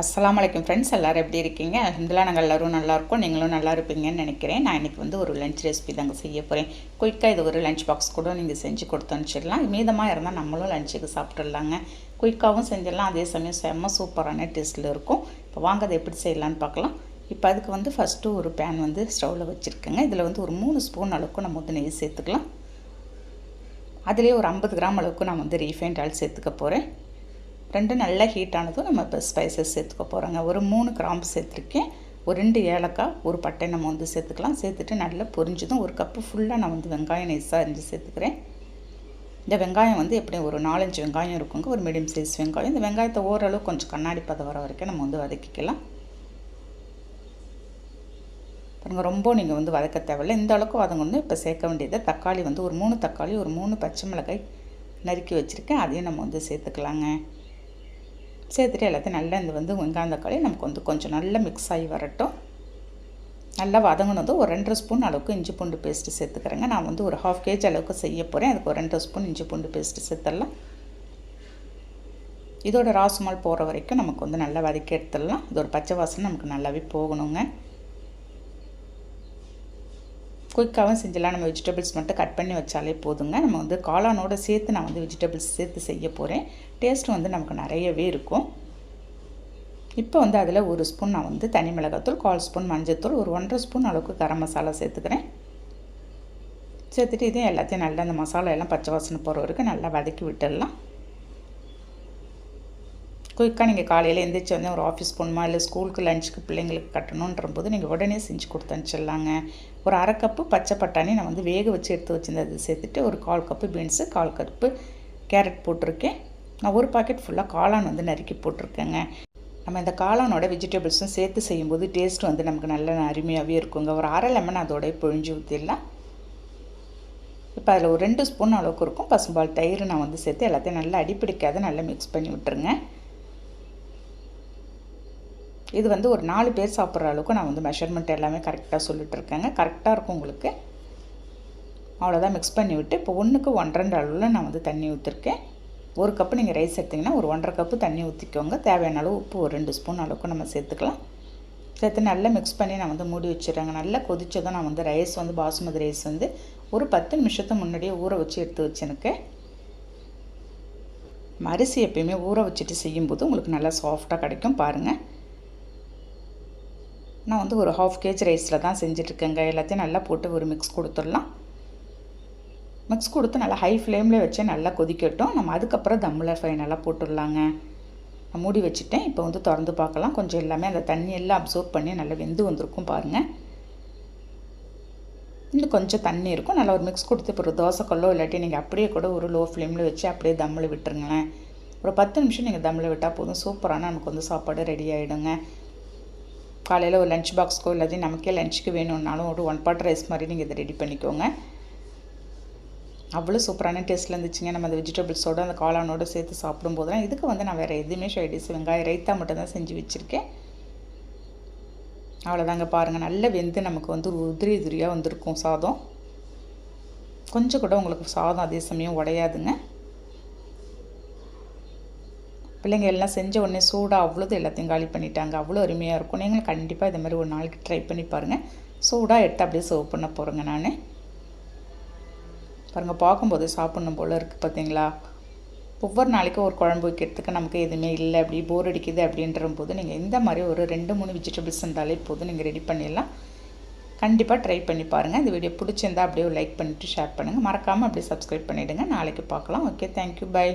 அஸ்லாம் வலைக்கம் ஃப்ரெண்ட்ஸ் எல்லோரும் எப்படி இருக்கீங்க? அலமதுல்லா நாங்கள் எல்லோரும் நல்லாயிருக்கோம் நீங்களும் நல்லா இருப்பீங்கன்னு நினைக்கிறேன். நான் இன்றைக்கி வந்து ஒரு லஞ்ச் ரெசிபி தாங்க செய்ய போகிறேன் குயிக்காக இது ஒரு லஞ்ச் பாக்ஸ் கூட நீங்கள் செஞ்சு கொடுத்து அனுப்பிச்சிடலாம். மீதமாக இருந்தால் நம்மளும் லஞ்சுக்கு சாப்பிட்றலாங்க குயிக்காகவும் செஞ்சிடலாம். அதே சமயம் செம்ம சூப்பரான டேஸ்ட்டில் இருக்கும். இப்போ வாங்க அதை எப்படி செய்யலான்னு பார்க்கலாம். இப்போ அதுக்கு வந்து ஃபஸ்ட்டு ஒரு பேன் வந்து ஸ்டவ்வில் வச்சுருக்கேங்க. இதில் வந்து ஒரு மூணு ஸ்பூன் அளவுக்கு நம்ம வந்து நெய் சேர்த்துக்கலாம். அதிலே ஒரு ஐம்பது கிராம் அளவுக்கு நான் வந்து ரீஃபைண்ட் ஆயில் சேர்த்துக்க போகிறேன் ரெண்டு நல்லா ஹீட் ஆனதும் நம்ம இப்போ ஸ்பைசஸ் சேர்த்துக்க போகிறோங்க ஒரு மூணு கிராம்பு சேர்த்துருக்கேன். ஒரு ரெண்டு ஏலக்காய் ஒரு பட்டை நம்ம வந்து சேர்த்துக்கலாம். சேர்த்துட்டு நல்லா பொரிஞ்சதும் ஒரு கப்பு ஃபுல்லாக நான் வந்து வெங்காயம் நைஸாக அரிஞ்சு சேர்த்துக்கிறேன். இந்த வெங்காயம் வந்து எப்படியும் ஒரு நாலஞ்சு வெங்காயம் இருக்குங்க. ஒரு மீடியம் சைஸ் வெங்காயம். இந்த வெங்காயத்தை ஓரளவு கொஞ்சம் கண்ணாடி பதம் வர வரைக்கும் நம்ம வந்து வதக்கிக்கலாம். பாருங்கள் ரொம்ப நீங்கள் வந்து வதக்க தேவையில்லை. இந்த அளவுக்கு வதங்கணும். இப்போ சேர்க்க வேண்டியது தக்காளி வந்து ஒரு மூணு தக்காளி ஒரு மூணு பச்சை மிளகாய் நறுக்கி வச்சுருக்கேன். அதையும் நம்ம வந்து சேர்த்துக்கலாங்க. சேர்த்துட்டு எல்லாத்தையும் நல்லா இந்த வந்து வெங்காயம் தக்காளி நமக்கு வந்து கொஞ்சம் நல்லா மிக்ஸ் ஆகி வரட்டும். நல்லா வதங்கினதும் ஒரு ரெண்டரை ஸ்பூன் அளவுக்கு இஞ்சி பூண்டு பேஸ்ட்டு சேர்த்துக்கிறேங்க. நான் வந்து ஒரு ஹாஃப் கேஜி அளவுக்கு செய்ய போகிறேன் அதுக்கு ஒரு ரெண்டரை ஸ்பூன் இஞ்சி பூண்டு பேஸ்ட்டு சேர்த்துடலாம். இதோட ராசுமால் போகிற வரைக்கும் நமக்கு வந்து நல்லா வதக்கி எடுத்துடலாம். இது ஒரு பச்சை வாசனை நமக்கு நல்லாவே போகணுங்க. குயிக்காகவும் செஞ்சிடலாம். நம்ம வெஜிடபிள்ஸ் மட்டும் கட் பண்ணி வச்சாலே போதுங்க. நம்ம வந்து காளானோட சேர்த்து நான் வந்து வெஜிடபிள்ஸ் சேர்த்து செய்ய போகிறேன் டேஸ்ட்டும் வந்து நமக்கு நிறையவே இருக்கும். இப்போ வந்து அதில் ஒரு ஸ்பூன் நான் வந்து தனி மிளகாத்தூள் கால் ஸ்பூன் மஞ்சத்தூள் ஒரு ஒன்றரை ஸ்பூன் அளவுக்கு கரம் மசாலா சேர்த்துக்கிறேன். சேர்த்துட்டு இதையும் எல்லாத்தையும் நல்லா அந்த மசாலா எல்லாம் பச்சை வாசனை போகிற வரைக்கும் நல்லா வதக்கி விட்டுடலாம். குயிக்காக நீங்கள் காலையில் எந்திரிச்சு வந்து ஒரு ஆஃபீஸ் போகணுமா? இல்லை ஸ்கூலுக்கு லஞ்சுக்கு பிள்ளைங்களுக்கு கட்டணுன்ற போது நீங்கள் உடனே செஞ்சு கொடுத்து அனுப்பிச்சிடலாங்க. ஒரு அரை கப்பு பச்சை பட்டாணி நான் வந்து வேக வச்சு எடுத்து வச்சுருந்தது சேர்த்துட்டு ஒரு கால் கப்பு பீன்ஸு கால் கப்பு கேரட் போட்டிருக்கேன். நான் ஒரு பாக்கெட் ஃபுல்லாக காளான் வந்து நறுக்கி போட்டிருக்கேங்க. நம்ம இந்த காளானோட வெஜிடபிள்ஸும் சேர்த்து செய்யும்போது டேஸ்ட் வந்து நமக்கு நல்ல அருமையாகவே இருக்குங்க. ஒரு அரை லெமன் அதோடய பொழிஞ்சு ஊற்றிடலாம் இப்போ அதில் ஒரு ரெண்டு ஸ்பூன் அளவுக்கு இருக்கும். பசும்பால் தயிர் நான் வந்து சேர்த்து எல்லாத்தையும் நல்லா அடிப்பிடிக்காத நல்லா மிக்ஸ் பண்ணி விட்டுருங்க. இது வந்து ஒரு நாலு பேர் சாப்பிட்ற அளவுக்கு நான் வந்து மெஷர்மெண்ட் எல்லாமே கரெக்டாக சொல்லிட்டுருக்கேங்க. கரெக்டாக இருக்கும் உங்களுக்கு. அவ்வளோதான் மிக்ஸ் பண்ணி விட்டு இப்போ ஒன்றுக்கு ஒன்றரை அளவில் நான் வந்து தண்ணி ஊற்றிருக்கேன் ஒரு கப்பு நீங்கள் ரைஸ் எடுத்திங்கன்னா ஒரு ஒன்றரை கப்பு தண்ணி ஊற்றிக்கோங்க தேவையான அளவு உப்பு ஒரு ரெண்டு ஸ்பூன் அளவுக்கு நம்ம சேர்த்துக்கலாம். சேர்த்து நல்லா மிக்ஸ் பண்ணி நான் வந்து மூடி வச்சுருங்க நல்லா கொதிச்சதும் நான் வந்து ரைஸ் வந்து பாசுமதி ரைஸ் வந்து ஒரு பத்து நிமிஷத்தை முன்னாடியே ஊற வச்சு எடுத்து வச்சுனுக்கு அரிசி எப்பயுமே ஊற வச்சுட்டு செய்யும்போது உங்களுக்கு நல்லா சாஃப்டாக கிடைக்கும் பாருங்கள் நான் வந்து ஒரு ஹாஃப் கேஜ் ரைஸில் தான் செஞ்சிட்ருக்கேங்க. எல்லாத்தையும் நல்லா போட்டு ஒரு மிக்ஸ் கொடுத்துடலாம். மிக்ஸ் கொடுத்து நல்லா ஹை ஃப்ளேமில் வச்சு நல்லா கொதிக்கட்டும். நம்ம அதுக்கப்புறம் தம்மில் ஃபைனலாக போட்டுடலாங்க. நான் மூடி வச்சுட்டேன். இப்போ வந்து திறந்து பார்க்கலாம். கொஞ்சம் எல்லாமே அந்த தண்ணி எல்லாம் அப்சர்வ் பண்ணி நல்லா வெந்து வந்திருக்கும் பாருங்கள் இன்னும் கொஞ்சம் தண்ணி இருக்கும். நல்லா ஒரு மிக்ஸ் கொடுத்து இப்போ ஒரு தோசைக்கல்லோ இல்லாட்டி நீங்கள் அப்படியே கூட ஒரு லோ ஃப்ளேமில் வச்சு அப்படியே தம்மில் விட்டுருங்களேன். ஒரு பத்து நிமிஷம் நீங்கள் தம்மில் விட்டால் போதும். சூப்பரான நமக்கு வந்து சாப்பாடு ரெடி ஆகிடுங்க காலையில் ஒரு லஞ்ச் பாக்ஸ்க்கோ இல்லாட்டி நமக்கே லஞ்சுக்கு வேணும்னாலும் ஒரு ஒன் பாட் ரைஸ் மாதிரி நீங்கள் இதை ரெடி பண்ணிக்கோங்க. அவ்வளோ சூப்பரான டேஸ்ட்டில் இருந்துச்சுங்க. நம்ம அந்த வெஜிடபிள்ஸோடு அந்த காளானோட சேர்த்து சாப்பிடும்போது இதுக்கு வந்து நான் வேறு எதுவுமே ஷைடிஸ் வெங்காயம் ரைத்தா மட்டும் தான் செஞ்சு வச்சுருக்கேன். அவ்வளோதாங்க பாருங்கள் நல்ல வெந்து நமக்கு வந்து ஒரு உதிரி உதிரியாக வந்திருக்கும் சாதம். கொஞ்சம் கூட உங்களுக்கு சாதம் அதே சமயம் உடையாதுங்க. பிள்ளைங்க எல்லாம் செஞ்ச உடனே சூடாக அவ்வளோது எல்லாத்தையும் காலி பண்ணிட்டாங்க. அவ்வளோ அருமையாக இருக்கும். நீங்களும் கண்டிப்பாக இது மாதிரி ஒரு நாளைக்கு ட்ரை பண்ணி பாருங்கள் சூடாக எடுத்து அப்படியே சர்வ் பண்ண போகிறேங்க நான். பாருங்கள் பார்க்கும்போது சாப்பிட்ணும் போல் இருக்குது பார்த்தீங்களா ஒவ்வொரு நாளைக்கும் ஒரு குழம்பு வைக்கிறதுக்கு நமக்கு எதுவுமே இல்லை. அப்படி போர் அடிக்குது அப்படின்ற போது நீங்கள் இந்த மாதிரி ஒரு ரெண்டு மூணு வெஜிடபிள்ஸ் இருந்தாலே போதும். நீங்கள் ரெடி பண்ணிடலாம். கண்டிப்பாக ட்ரை பண்ணி பாருங்கள் இந்த வீடியோ பிடிச்சிருந்தா அப்படியே லைக் பண்ணிவிட்டு ஷேர் பண்ணுங்கள் மறக்காமல் அப்படியே சப்ஸ்கிரைப் பண்ணிவிடுங்க நாளைக்கு பார்க்கலாம். Okay thank you bye